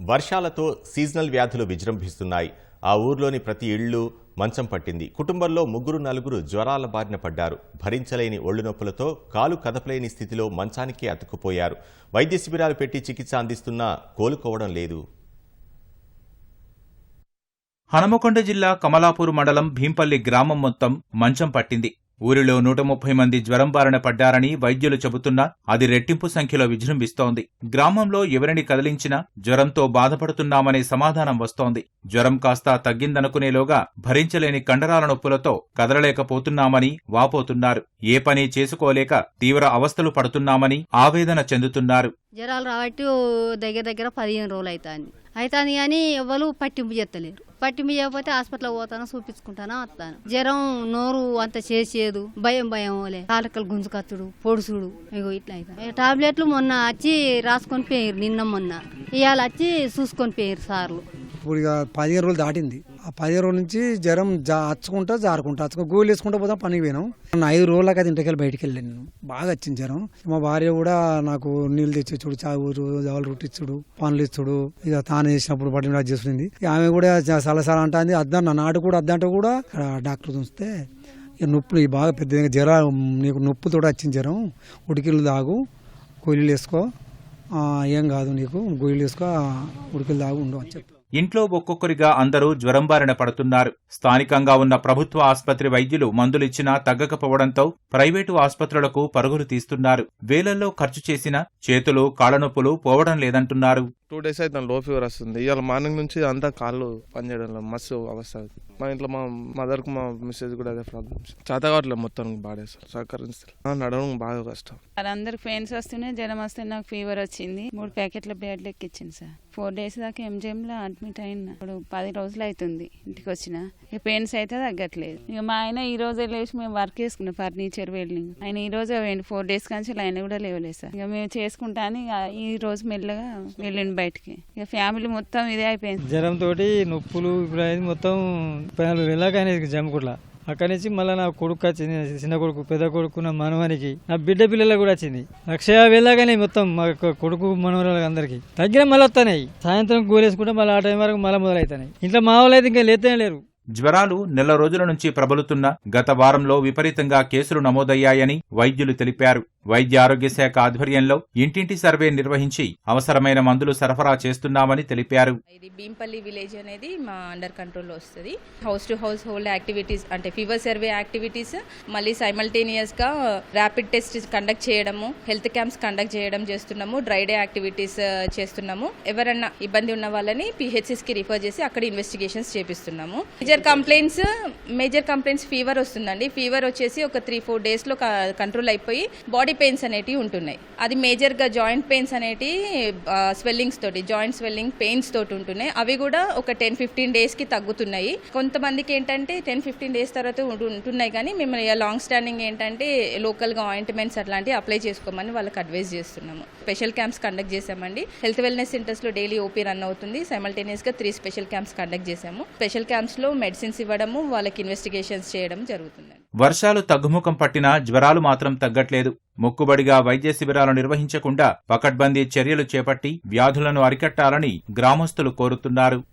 వర్షాలతో సీజనల్ వ్యాధులు విజృంభిస్తున్నాయి. ఆ ఊర్లోని ప్రతి ఇళ్ళు మంచం పట్టింది. కుటుంబంలో ముగ్గురు నలుగురు జ్వరాల బారిన పడ్డారు. భరించలేని ఒళ్ళు నొప్పులతో కాలు కదపలేని స్థితిలో మంచానికి అతుక్కుపోయారు. వైద్య శిబిరాలు పెట్టి చికిత్స అందిస్తున్నా కోలుకోవడం లేదు. హనుమకొండ జిల్లా కమలాపూర్ మండలం భీంపల్లి గ్రామం మొత్తం మంచం పట్టింది. ఊరిలో నూట ముప్పై మంది జ్వరం బారిన పడ్డారని వైద్యులు చెబుతున్నా అది రెట్టింపు సంఖ్యలో విజృంభిస్తోంది. గ్రామంలో ఎవరిని కదిలించినా జ్వరంతో బాధపడుతున్నామనే సమాధానం వస్తోంది. జ్వరం కాస్త తగ్గిందనుకునేలోగా భరించలేని కండరాల నొప్పులతో కదలలేకపోతున్నామని వాపోతున్నారు. ఏ పని చేసుకోలేక తీవ్ర అవస్థలు పడుతున్నామని ఆవేదన చెందుతున్నారు. జ్వరాలు రావట్టు దగ్గర దగ్గర పదిహేను రోజులు అవుతాయి అవుతాంది కానీ ఎవరు పట్టింపు చేస్తలేరు. పట్టింపు చేయకపోతే హాస్పిటల్ పోతాను చూపించుకుంటాను వస్తాను? జ్వరం నోరు అంత చేసేదు భయం భయం ఓలే కాలకలు గుంజుకత్తుడు పొడుసుడు. ఇగో ఇట్లా అవుతాయి టాబ్లెట్లు మొన్న వచ్చి రాసుకొని పోయారు నిన్న మొన్న. ఇవాళ వచ్చి చూసుకొని పోయారు సార్లు. ఇప్పుడు పదిహేను రోజులు దాటింది. ఆ పదిహేను రోజుల నుంచి జ్వరం జా అచ్చుకుంటా జారుకుంటా అచ్చుకుంటా గోళ్ళు వేసుకుంటా పోతాం పనికి పోయినాం. నన్ను ఐదు రోజులకి అది ఇంటికి బయటికి వెళ్ళాను నేను. బాగా వచ్చింది జ్వరం. మా భార్య కూడా నాకు నీళ్ళు తెచ్చిచ్చుడు చావురు జవాలు రొట్టిచ్చుడు పనులు ఇచ్చుడు ఇక తాను చేసినప్పుడు బట్టి చేస్తుంది ఆమె కూడా చాలా చాలా అంటుంది అద్దన్న నాటు కూడా అద్దంటే కూడా డాక్టర్ చూస్తే ఇక నొప్పులు బాగా పెద్ద జ్వరం నీకు నొప్పుతో వచ్చింది జ్వరం ఉడికిళ్ళు తాగు గోళీలు వేసుకో ఏం కాదు నీకు గోళీలు వేసుకో ఉడికిలు తాగు ఉండవు అని చెప్పి. ఇంట్లో ఒక్కొక్కరిగా అందరూ జ్వరం బారిన పడుతున్నారు. స్థానికంగా ఉన్న ప్రభుత్వ ఆసుపత్రి వైద్యులు మందులిచ్చినా తగ్గకపోవడంతో ప్రైవేటు ఆసుపత్రులకు పరుగులు తీస్తున్నారు. వేలల్లో ఖర్చు చేసినా చేతులు కాళ్ళనొప్పులు పోవడం లేదంటున్నారు. టూ డేస్ అయితే లో ఫీవర్ వస్తుంది. ఇవాళ మార్నింగ్ నుంచి అంతా కాళ్ళు పనిచేయడం మస్తు అవస్థ మా ఇంట్లో మా మదర్కు మా మిస్సెస్ కూడా అదే ప్రాబ్లమ్స్ చేత కావట్లేదు మొత్తం బాడేస్తారు సహకరిస్తారు నడవడం బాగా కష్టం. వాళ్ళందరికి పెయిన్స్ వస్తూనే జ్వరం వస్తే నాకు ఫీవర్ వచ్చింది. మూడు ప్యాకెట్ల బ్లడ్ ఎక్కిచ్చింది సార్. ఫోర్ డేస్ దాకా ఎంజిఎం లో అడ్మిట్ అయినా. ఇప్పుడు పది రోజులు అవుతుంది ఇంటికి వచ్చిన. ఇక పెయిన్స్ అయితే తగ్గట్లేదు. ఇక మా ఆయన ఈ రోజే లేచి మేము వర్క్ చేసుకున్నాం ఫర్నిచర్ వెల్డింగ్ ఆయన ఈ రోజే పోయిండు. ఫోర్ డేస్ కానీ ఆయన కూడా లేవలేదు సార్. ఇక మేము చేసుకుంటాను. ఇక ఈ రోజు మెల్లగా వెళ్ళిండు బయటికి. ఇక ఫ్యామిలీ మొత్తం ఇదే అయిపోయింది. జ్వరం తోటి నొప్పులు ఇప్పుడు అనేది మొత్తం పదినాలుగు వెళ్ళాక అనేది జమ్ముకుట్ల అక్కడి నుంచి మళ్ళీ నా కొడుకు వచ్చింది చిన్న కొడుకు పెద్ద కొడుకు నా మనవానికి. నా బిడ్డ పిల్లలకు కూడా వచ్చింది. లక్ష వెళ్ళాకనే మొత్తం మా యొక్క కొడుకు మనవరాలకు అందరికి. తగ్గిన మళ్ళీ వస్తున్నాయి సాయంత్రం గోలేసుకుంటే మళ్ళీ ఆ టైం వరకు మళ్ళీ మొదలవుతున్నాయి ఇంట్లో మా వాళ్ళు అయితే ఇంకా లేతనే లేరు. జ్వరాలు నెల రోజుల నుంచి ప్రబలుతున్న గత వారంలో విపరీతంగా కేసులు నమోదయ్యాయని వైద్యులు తెలిపారు. వైద్య ఆరోగ్య శాఖ ఆధ్వర్యంలో ఇంటింటి సర్వే నిర్వహించి అవసరమైన మందులు సరఫరా చేస్తున్నామని తెలిపారు. ఇది భీంపల్లి విలేజ్ అనేది మా అండర్ కంట్రోల్లో వస్తుంది. House to house hold activities అంటే ఫీవర్ సర్వే యాక్టివిటీస్ మళ్ళీ సైమల్టేనియస్గా ర్యాపిడ్ టెస్ట్ కండక్ట్ చేయడము హెల్త్ క్యాంప్స్ కండక్ట్ చేయడం చేస్తున్నాము డ్రై డే యాక్టివిటీస్ చేస్తున్నాము. ఎవరన్నా ఇబ్బంది ఉన్న వాళ్ళని పిహెచ్సిస్కి రిఫర్ చేసి అక్కడ investigations చేపిస్తున్నాము. Major complaints major complaints fever వస్తుందండి. ఫీవర్ వచ్చేసి ఒక త్రీ ఫోర్ డేస్లో కంట్రోల్ అయిపోయి బాడీ పెయిన్స్ అనేటివి ఉంటున్నాయి. అది మేజర్గా జాయింట్ పెయిన్స్ అనేటి స్వెల్లింగ్స్ తోటి జాయింట్ స్వెల్లింగ్ పెయిన్స్ తోటి ఉంటున్నాయి. అవి కూడా ఒక టెన్ ఫిఫ్టీన్ డేస్కి తగ్గుతున్నాయి. కొంతమందికి ఏంటంటే టెన్ ఫిఫ్టీన్ డేస్ తర్వాత ఉంటున్నాయి కానీ మేము లాంగ్ స్టాండింగ్ ఏంటంటే లోకల్గా ఆయింట్మెంట్స్ అట్లాంటివి అప్లై చేసుకోమని వాళ్ళకి అడ్వైజ్ చేస్తున్నాము. స్పెషల్ క్యాంప్స్ కండక్ట్ చేశామండి. హెల్త్ వెల్నెస్ సెంటర్స్లో డైలీ ఓపీ రన్ అవుతుంది. సైమల్టేనియస్గా త్రీ స్పెషల్ క్యాంప్స్ కండక్ట్ చేశాము. స్పెషల్ క్యాంప్స్లో మెడిసిన్స్ ఇవ్వడము వాళ్ళకి ఇన్వెస్టిగేషన్స్ చేయడం జరుగుతుంది వర్షాలు తగ్గుముఖం పట్టినా జ్వరాలు మాత్రం తగ్గట్లేదు. మొక్కుబడిగా వైద్య శిబిరాలు నిర్వహించకుండా పకడ్బందీ చర్యలు చేపట్టి వ్యాధులను అరికట్టాలని గ్రామస్తులు కోరుతున్నారు.